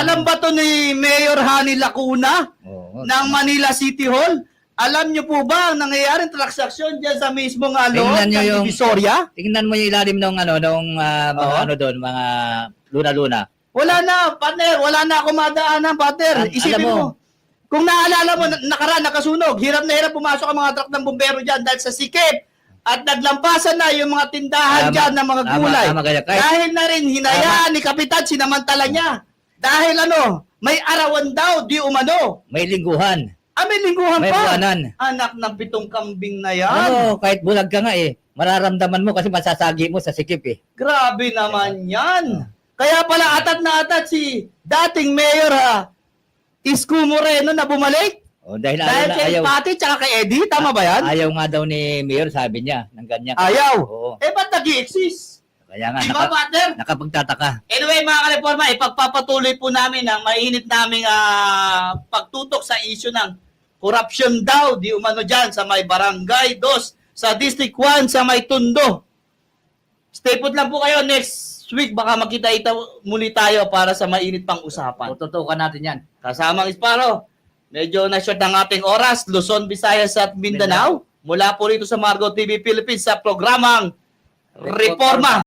Alam ba to ni Mayor Hani Lacuna Oo. ng Manila City Hall? Alam niyo po ba ang nangyayaring transaksyon diyan sa mismong ano, Tingnan niyo ng yung- Divisoria? Tingnan mo yung ilalim ng ano, ng ah, mga Oo. ano doon, mga luna-luna. Wala na, partner. Wala na ako madaanan, partner. Al- Isipin alam mo. mo. Kung naalala mo, na- nakaraan, nakasunog. Hirap na hirap pumasok ang mga truck ng bumbero dyan dahil sa sikip. At naglampasan na yung mga tindahan Tama. dyan ng mga Tama, gulay. tama kaya. Kahit- Dahil na rin hinayaan ni Kapitan, sinamantala niya. Dahil ano, may arawan daw, di umano. May lingguhan. Ah, may lingguhan May pa. buwanan. Anak ng pitong kambing na yan. Ano, kahit bulag ka nga eh, mararamdaman mo kasi masasagi mo sa sikip eh. Grabe naman yan. Kaya pala atat na atat si dating mayor ha, Isko Moreno na bumalik. O, dahil, Dahil ayaw, kay ayaw, Pati tsaka kay Eddie, tama ba yan? ayaw nga daw ni Mayor, sabi niya, ng ganyan. Ayaw. Oo. Eh, ba't nag-i-exist? Kaya nga, Di ba, naka, partner? nakapagtataka. Anyway, mga ka-reforma, ipagpapatuloy po namin ang mainit naming ah, pagtutok sa issue ng corruption daw, di umano dyan sa may barangay 2, sa District 1, sa may Tundo. Stay put lang po kayo next week, baka makita-ita muli tayo para sa mainit pang usapan. Tututukan natin yan. Kasamang Isparo, medyo na-short ang ating oras, Luzon, Visayas at Mindanao. Mula po rito sa Margo TV Philippines sa programang Reforma.